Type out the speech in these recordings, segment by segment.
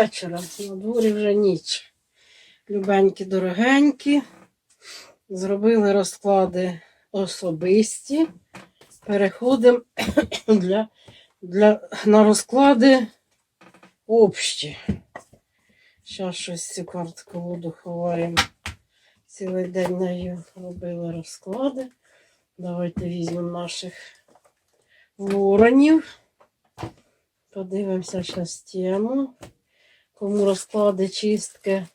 вечора. На дворі вже ніч. Любенькі, дорогенькі. Зробили розклади особисті. Переходимо для, для, на розклади общі. Зараз щось цю картку воду ховаємо. Цілий день нею робили розклади. Давайте візьмемо наших воронів. Подивимося зараз тему. Кому розклади чистки.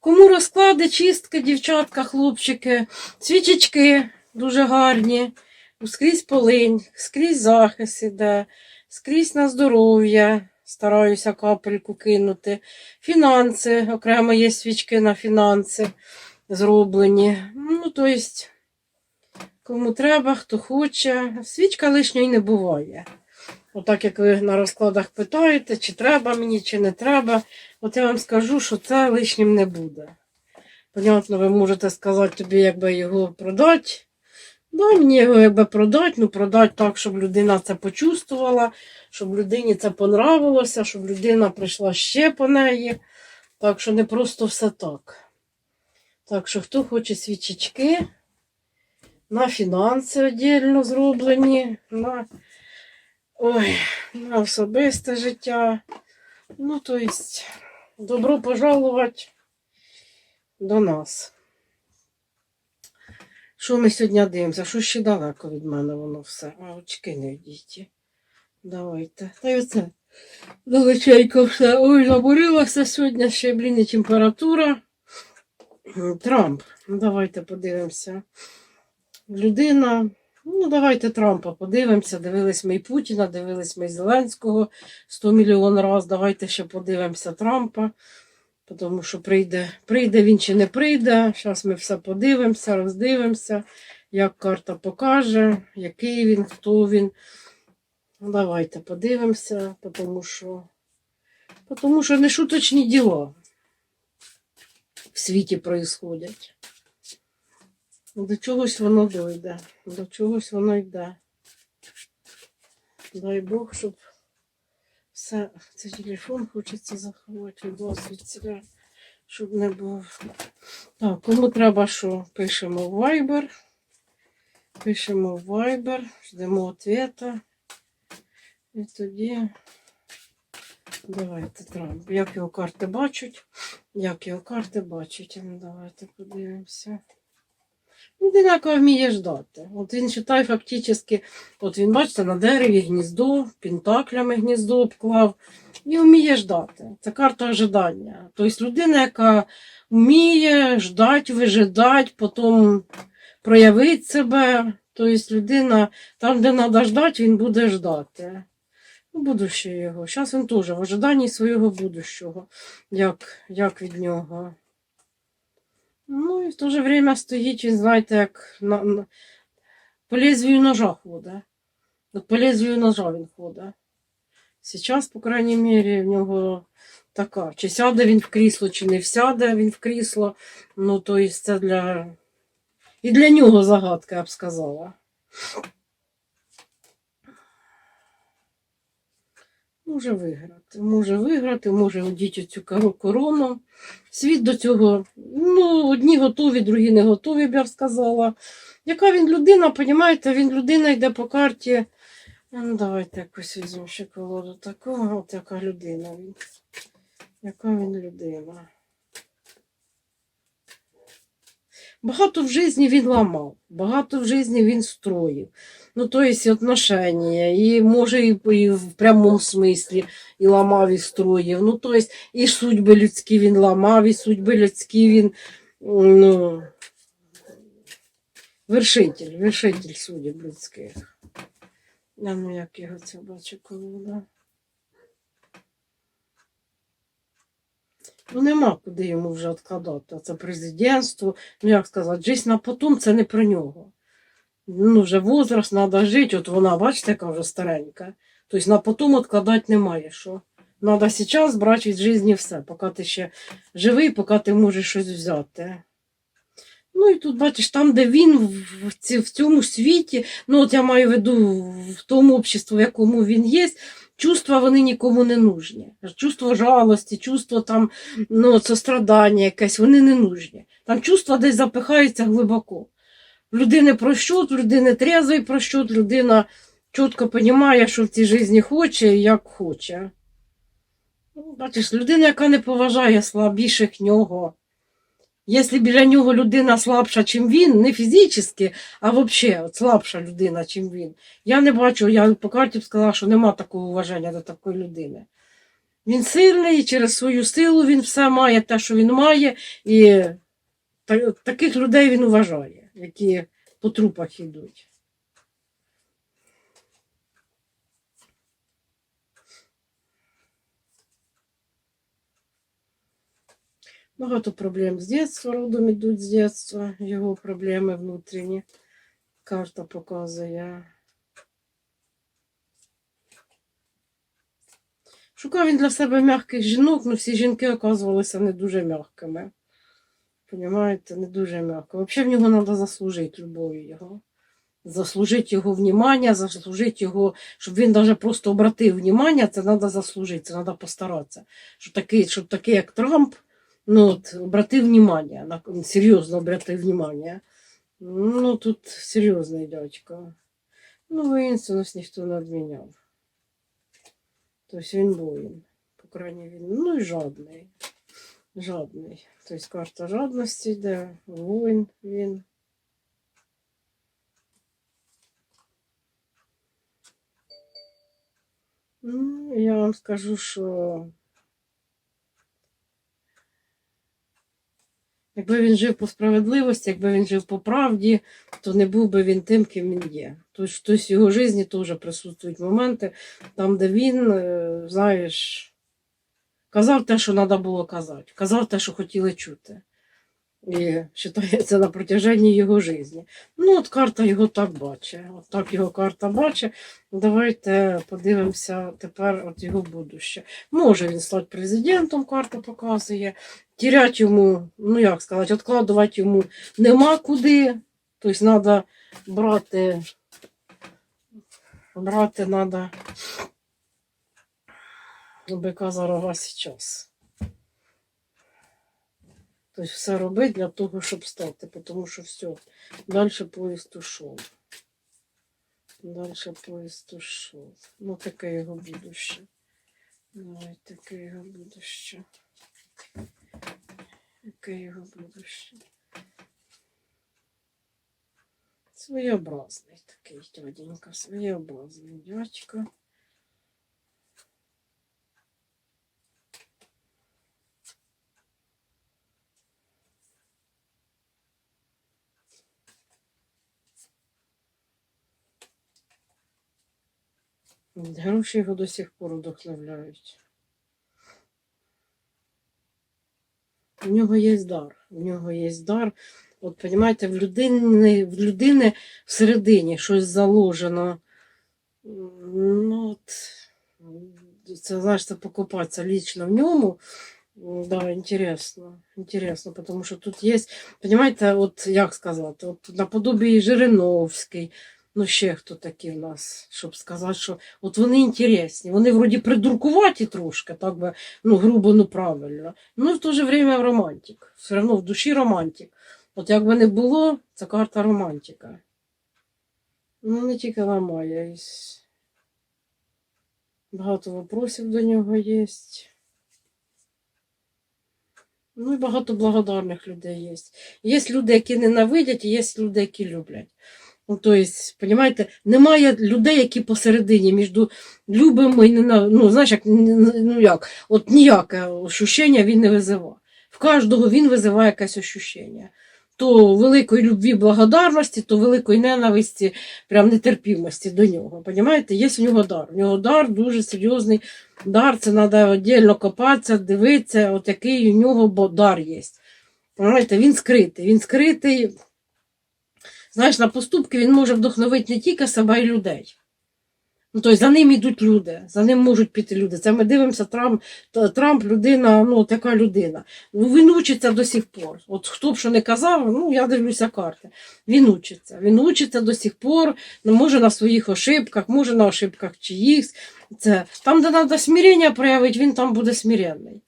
Кому розклади чистки, дівчатка, хлопчики, свічечки дуже гарні. Скрізь полинь, скрізь захист іде, скрізь на здоров'я. Стараюся капельку кинути. Фінанси, окремо є свічки на фінанси зроблені. Ну, тобто, кому треба, хто хоче. Свічка лишньої не буває. Отак, як ви на розкладах питаєте, чи треба мені, чи не треба, от я вам скажу, що це лишнім не буде. Понятно, ви можете сказати тобі, якби його продати. Да, мені його якби продати, ну продати так, щоб людина це почувствувала, щоб людині це понравилося, щоб людина прийшла ще по неї. Так що не просто все так. Так що, хто хоче свічечки, на фінанси віддільно зроблені, на, ой, на особисте життя. Ну, то есть, добро пожаловать до нас. Що ми сьогодні дивимося? Що ще далеко від мене воно все? А очки не йдіть. Давайте. Та й оце. Далеченько все. Ой, забурилося сьогодні ще, блін, температура. Трамп. Ну, давайте подивимося. Людина. Ну, давайте Трампа подивимося. Дивились ми і Путіна, дивились ми і Зеленського 100 мільйон раз. Давайте ще подивимося Трампа. Тому що прийде, прийде він чи не прийде. Зараз ми все подивимося, роздивимося, як карта покаже, який він, хто він. Ну, Давайте подивимося, тому що, тому що нешуточні діла в світі происходять. До чогось воно дойде, до чогось воно йде. Дай Бог, щоб все, цей телефон хочеться заховати досвід себе, щоб не був. Так, кому треба що? Пишемо в Viber. Пишемо в Viber, ждемо ответа. І тоді давайте Трамп. Як його карти бачать? Як його карти бачать? Ну, давайте подивимося. Людина, яка вміє ждати. От він читає фактично, от він, бачите, на дереві гніздо, пентаклями гніздо обклав і вміє ждати. Це карта ожидання. Тобто людина, яка вміє ждати, вижидати, потім проявити себе. Тобто людина, там, де треба ждати, він буде ждати. Ну, будуще його. Зараз він теж в ожиданні свого будущого, як, як від нього. Ну і в то же время стоїть, він, знаєте, як на, на, по лезвію ножа ходить. По лезвію ножа він ходить. Зараз, по крайній мірі, в нього така. Чи сяде він в крісло, чи не сяде він в крісло. Ну, то є це для. І для нього загадка, я б сказала. Може виграти. Може виграти, може одіти цю корону. Світ до цього, ну, одні готові, другі не готові, б я сказала. Яка він людина, понімаєте, він людина йде по карті. Ну, давайте якось візьмемо ще колоду такого. От яка людина він. Яка він людина. Багато в житті він ламав, багато в житті він строїв. Ну, то есть отношення, і може і, і в прямому смислі і ламав, і строїв. Ну, то есть і судьби людські він ламав, і судьби людські він ну, вершитель, вершитель судеб людських. Я ну як його це бачу колода. Ну, нема куди йому вже відкладати. Це президентство. Ну, як сказати, життя на потом це не про нього. Ну, вже возраст, треба жити. От вона, бачите, яка вже старенька. Тобто на потом відкладати немає що. Треба зараз брати від житті все, поки ти ще живий, поки ти можеш щось взяти. Ну і тут, бачиш, там, де він в, ці- в цьому світі, ну от я маю в виду в тому обществі, в якому він є, чувства вони нікому не нужні. Чувство жалості, чувство там, ну, сострадання якесь, вони не нужні. Там чувства десь запихаються глибоко. В людини прощут, в людини трезвий прощут, людина чітко розуміє, що в цій житті хоче і як хоче. Ну, Бачиш, людина, яка не поважає слабіших нього. Якщо біля нього людина слабша, чим він, не фізично, а взагалі от слабша людина, чим він. Я не бачу, я по карті б сказала, що нема такого уваження до такої людини. Він сильний, через свою силу він все має те, що він має, і таких людей він вважає, які по трупах йдуть. Багато проблем з дитинства, родом ідуть з дитинства, його проблеми внутрішні. Карта показує. Шукав він для себе м'яких жінок, але всі жінки оказувалися не дуже м'якими. Понімаєте, не дуже м'яко. Взагалі в нього треба заслужити любові його. Заслужити його внимання, заслужити його, щоб він навіть просто обратив внимання, це треба заслужити, це треба постаратися. Щоб такий, щоб такий, як Трамп, ну, от, обратив внимание, на, серйозно обратив внимание. Ну, тут серйозний дядько. Ну, воїнственность ніхто не відміняв. Тобто він воїн. По крайній він. Ну і жадний. Жадний. Тобто карта жадності йде, воїн він. Ну, я вам скажу, що Якби він жив по справедливості, якби він жив по правді, то не був би він тим, ким він є. Тобто, тобто в його житті теж присутствують моменти, там, де він, е, знаєш, казав те, що треба було казати, казав те, що хотіли чути. І вважається на протяженні його житті. Ну, от карта його так бачить. От так його карта бачить. Давайте подивимося тепер от його будуще. Може він стати президентом, карта показує. Тірять йому, ну як сказати, відкладувати йому нема куди. Тобто треба брати, брати треба бика зараз. Тобто все робити для того, щоб стати, тому що все, далі поїзд ушов. Далі поїзд ушов. Ну, таке його будуще. Давай, таке його будуще. Яке його будуще. Своєобразний такий дяденька, своєобразний дядько. Гроші його до сих пор вдохновляють. У нього є дар. У нього є дар. От, розумієте, в людини, в людини всередині щось заложено. Ну, от, це, знаєш, це покопатися лічно в ньому. Да, інтересно, інтересно, тому що тут є, розумієте, от як сказати, от наподобі Жириновський, ну ще хто такі в нас, щоб сказати, що от вони інтересні, вони вроді придуркуваті трошки, так би, ну, грубо, ну правильно. Ну, в то же время романтик. Все одно в душі романтик. От як би не було, це карта романтика. Ну, не тільки ламає. Багато вопросів до нього є. Ну і багато благодарних людей є. Є люди, які ненавидять, і є люди, які люблять. Ну, тобто, розумієте, немає людей, які посередині між любимо і ненавидимо. Ну, знаєш, як, ну як, от ніяке ощущення він не визиває. В кожного він визиває якесь ощущення. То великої любві, благодарності, то великої ненависті, прям нетерпімості до нього. Понімаєте? Є у нього дар. У нього дар дуже серйозний дар. Це треба віддільно копатися, дивитися, от який у нього дар є. Понимаєте, він скритий. Він скритий. Знаєш, на поступки він може вдохновити не тільки себе і людей. Ну, тобто за ним йдуть люди, за ним можуть піти люди. Це ми дивимося, Трамп, Трамп людина, ну така людина. Ну, він учиться до сих пор. От хто б що не казав, ну я дивлюся карти. Він учиться. Він учиться до сих пор, ну, може на своїх ошибках, може на ошибках чиїхсь. Це, там, де треба смирення проявити, він там буде смиренний.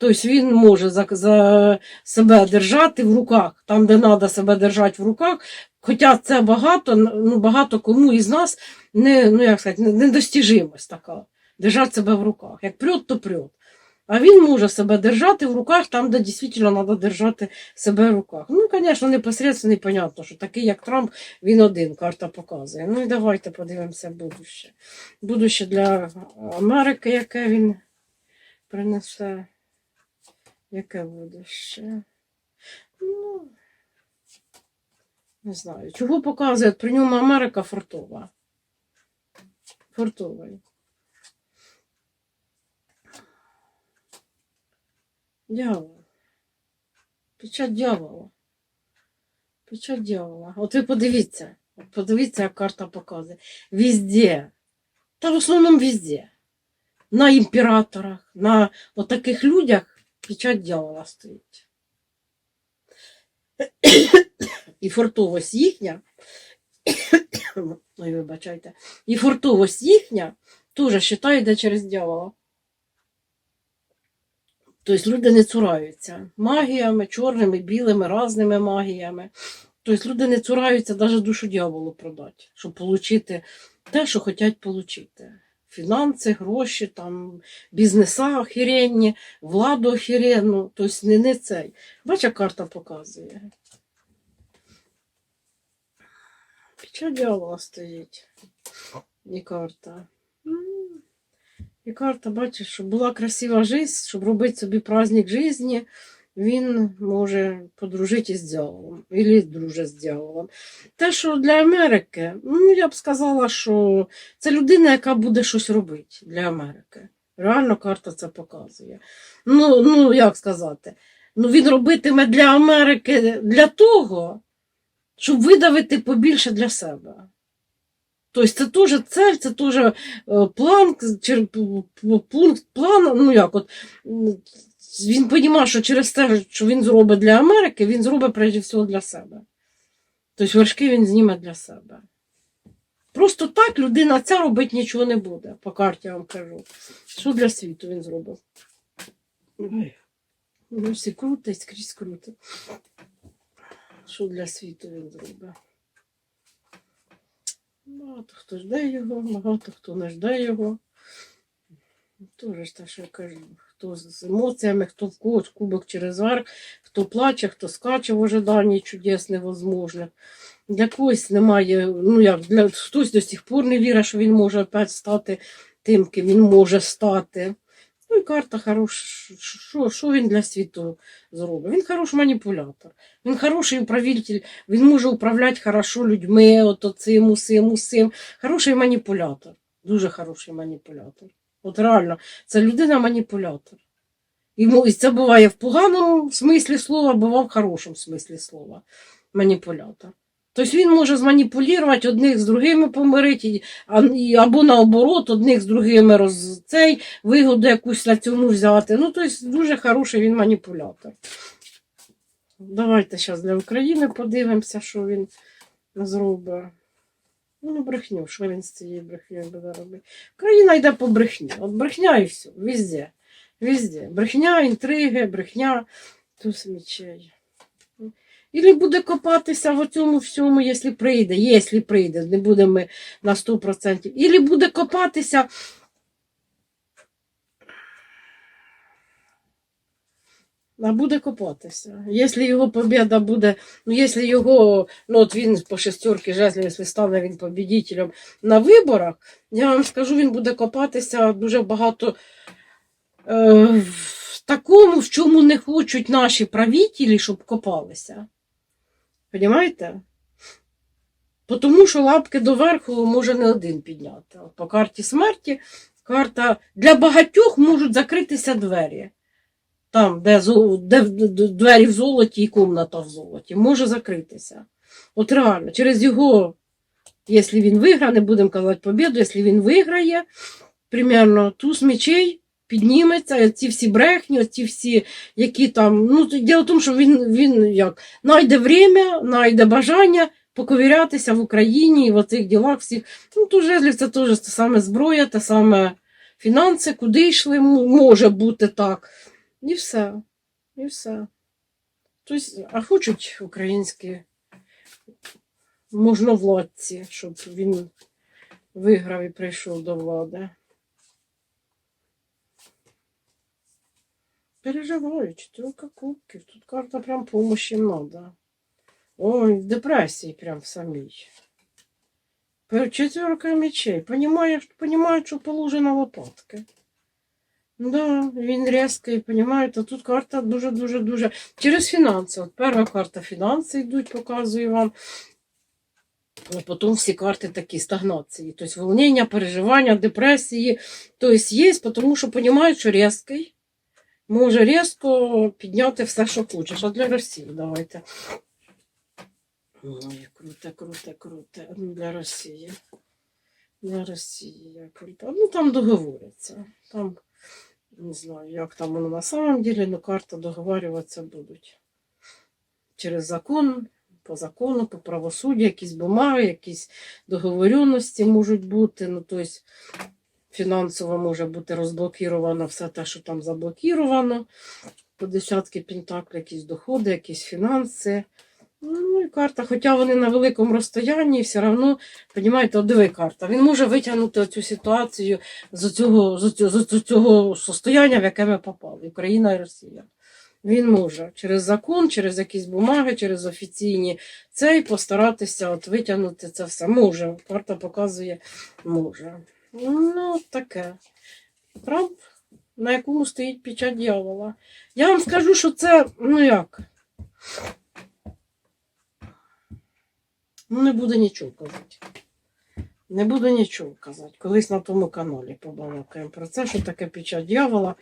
Тобто він може за, за себе держати в руках, там, де треба себе держати в руках. Хоча це багато, ну, багато кому із нас не, ну, як сказати, недостіжимость така. Держати себе в руках. Як прет, то прет. А він може себе держати в руках там, де дійсно треба держати себе в руках. Ну, звісно, непосередньо непонятно, що такий, як Трамп, він один, карта показує. Ну і давайте подивимося будуще. Будуще для Америки, яке він принесе. Яке будуще? Ну, не знаю. Чого показує? При ньому Америка фортова. Фортова. Дьявол. Печать дьявола. Печать дьявола. От ви подивіться. От подивіться, як карта показує. Везде. Та в основному везде. На імператорах, на от таких людях печать дьявола стоїть. І фортовость їхня, ой, вибачайте, і фортовость їхня теж вважає, йде через дьявола. Тобто люди не цураються магіями, чорними, білими, разними магіями. Тобто люди не цураються навіть душу дьяволу продати, щоб отримати те, що хочуть отримати. Фінанси, гроші, там, бізнеса охеренні, владу охеренну, тобто не, не цей. Бача, карта показує. Печать дьявола стоїть. І карта. І карта, бачиш, щоб була красива життя, щоб робити собі праздник житті, він може подружитися з дьяволом, або дружить з дьяволом. Те, що для Америки, ну я б сказала, що це людина, яка буде щось робити для Америки. Реально карта це показує. Ну, ну як сказати, ну він робитиме для Америки для того, щоб видавити побільше для себе. Тобто це теж цель, це теж е, план, пункт плану, ну як от. Він розуміє, що через те, що він зробить для Америки, він зробить прежде всього для себе. Тобто вершки він зніме для себе. Просто так людина ця робити нічого не буде, по карті я вам кажу. Що для світу він зробив? Ну, всі крутить, скрізь крутить. Що для світу він зробив? Багато хто жде його, багато хто не жде його. Тоже ж те, що я кажу. Хто з емоціями, хто в когось кубок через верх, хто плаче, хто скаче в ожиданні чудес невозможних. Для когось немає, ну як, для хтось до сих пор не вірить, що він може опять стати тим, ким він може стати. Ну і карта хороша. Що, що він для світу зробить? Він хороший маніпулятор. Він хороший управитель, він може управляти хорошо людьми, от цим, усим, усим. Хороший маніпулятор. Дуже хороший маніпулятор. От реально, це людина-маніпулятор. І це буває в поганому смислі слова, буває в хорошому смислі слова. Маніпулятор. Тобто він може зманіпулювати одних з другими помирити, або наоборот, одних з другими роз, цей, вигоду якусь на цьому взяти. Ну, тобто дуже хороший він маніпулятор. Давайте зараз для України подивимося, що він зробить. Ну, брехню, що він з цією брехнею буде робити. Країна йде по брехні. От брехня і все, везде. Везде. Брехня, інтриги, брехня, туз мечей. Ілі буде копатися в цьому всьому, якщо прийде, якщо прийде, не будемо ми на 100%. Ілі буде копатися. А буде копатися. Якщо його побіда буде, ну якщо його, ну от він по шестерки жезлів, стане він побідителем на виборах, я вам скажу, він буде копатися дуже багато е, в такому, в чому не хочуть наші правителі, щоб копалися. Понімаєте? Тому що лапки доверху може не один підняти. По карті смерті карта для багатьох можуть закритися двері. Там, де, де двері в золоті і кімната в золоті, може закритися. От реально, через його Якщо він виграє, не будемо казати побіду, якщо він виграє, примерно туз мечей підніметься, ці всі брехні, ці всі, які там. Ну, діло в тому, що він, він як знайде время, знайде бажання поковірятися в Україні і в оцих ділах всіх. Ну, тут жезлів це теж те саме зброя, те саме фінанси, куди йшли, може бути так. І все. І все. Тобто, а хочуть українські можновладці, щоб він виграв і прийшов до влади. Переживають, тройка кубків. Тут карта прям помощі надо. Ой, в депресії прям самій. Четверка мечей. Понимаешь, понимает, що положено лопатки. Да, він різкий, понимаєте, а тут карта дуже-дуже-дуже. Через фінанси. От перша карта фінанси йдуть, показую вам. А потім всі карти такі стагнації. Тобто волнення, переживання, депресії. Тобто є, тому що розуміють, що різкий може різко підняти все, що хочеш. А для Росії давайте. Ой, круте, круте, круте. Ну, Для Росії. Для Росії. Ну там договоряться. Там не знаю, як там воно на самом деле, але карта договарюватися будуть. Через закон, по закону, по правосуддю, якісь бумаги, якісь договоренності можуть бути. Ну, тобто фінансово може бути розблокіровано все те, що там заблокіровано. По десятки пентаклів, якісь доходи, якісь фінанси. Ну і карта, хоча вони на великому розстоянні, все одно, розумієте, диви карта. Він може витягнути цю ситуацію з цього, з цього, з цього состояння, в яке ми попали, Україна і Росія. Він може через закон, через якісь бумаги, через офіційні цей постаратися от витягнути це все. Може. Карта показує, може. Ну, таке. Трамп, на якому стоїть печать дьявола. Я вам скажу, що це, ну як. Ну, не буду нічого казати. Не буду нічого казати. Колись на тому каналі побалакаємо про це, що таке печать дьявола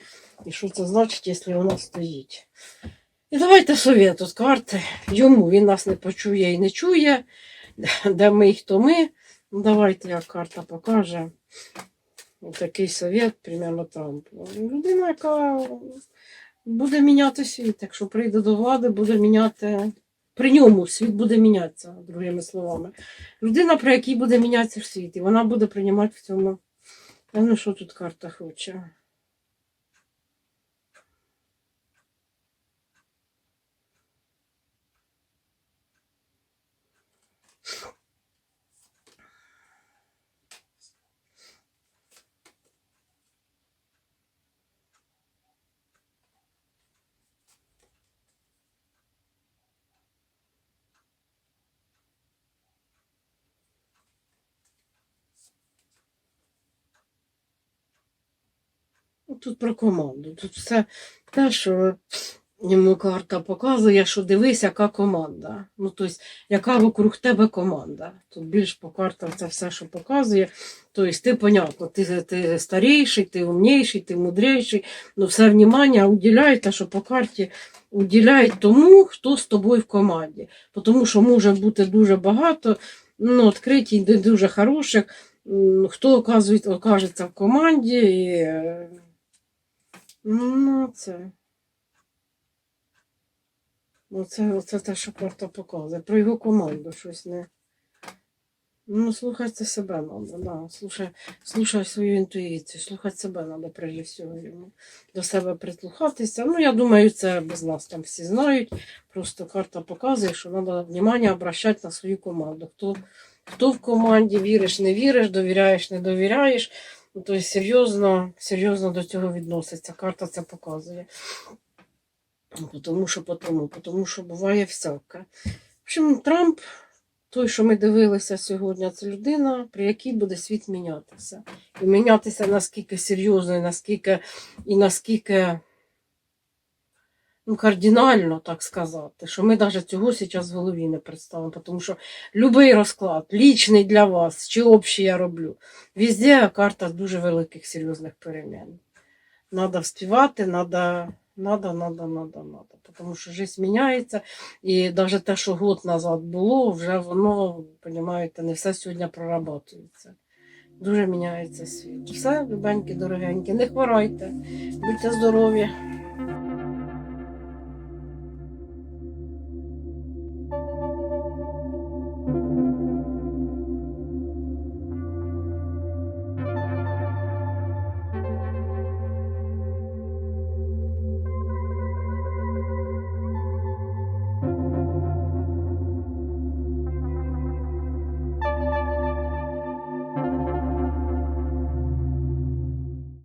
і що це значить, якщо вона стоїть. І давайте совєту з карти. Йому він нас не почує і не чує. Де ми і хто ми. Ну, давайте як карта покаже. Такий совет, примерно Трампу. Людина, яка буде міняти світ. Якщо прийде до влади, буде міняти. При ньому світ буде мінятися, другими словами. Людина, при якій буде мінятися світ, і вона буде приймати в цьому. А ну що тут карта хоче? Тут про команду. Тут все те, що йому карта показує, що дивись, яка команда. Ну, тобто, яка вокруг тебе команда. Тут більш по картам це все, що показує. Тобто, ти понятно, ти, ти старіший, ти умніший, ти мудріший, ну все внимання уділяй те, що по карті уділяй тому, хто з тобою в команді. Тому що може бути дуже багато ну, відкриті, не дуже хороших, хто оказує, окажеться в команді. І, Ну, це. Оце, оце те, що карта показує. Про його команду щось не. Ну, слухати себе треба, да. Слухай, слухай свою інтуїцію, слухати себе треба прежде всього йому. До себе прислухатися. Ну, я думаю, це без нас там всі знають. Просто карта показує, що треба внимання обращати на свою команду. Хто, хто в команді віриш, не віриш, довіряєш, не довіряєш. Ну, тобто серйозно, серйозно до цього відноситься. Карта це показує. Ну, Тому що, потому, тому що буває всяке. В общем, Трамп, той, що ми дивилися сьогодні, це людина, при якій буде світ мінятися. І мінятися наскільки серйозно, і наскільки, і наскільки ну, кардинально так сказати, що ми навіть цього зараз в голові не представимо, тому що будь-який розклад, лічний для вас чи общий я роблю, везде карта дуже великих серйозних перемін. Надо вспівати, надо, надо, надо, надо, надо. Тому що життя міняється, і навіть те, що год назад було, вже воно, розумієте, не все сьогодні прорабатується. Дуже міняється світ. Все, любенькі, дорогенькі, не хворайте, будьте здорові.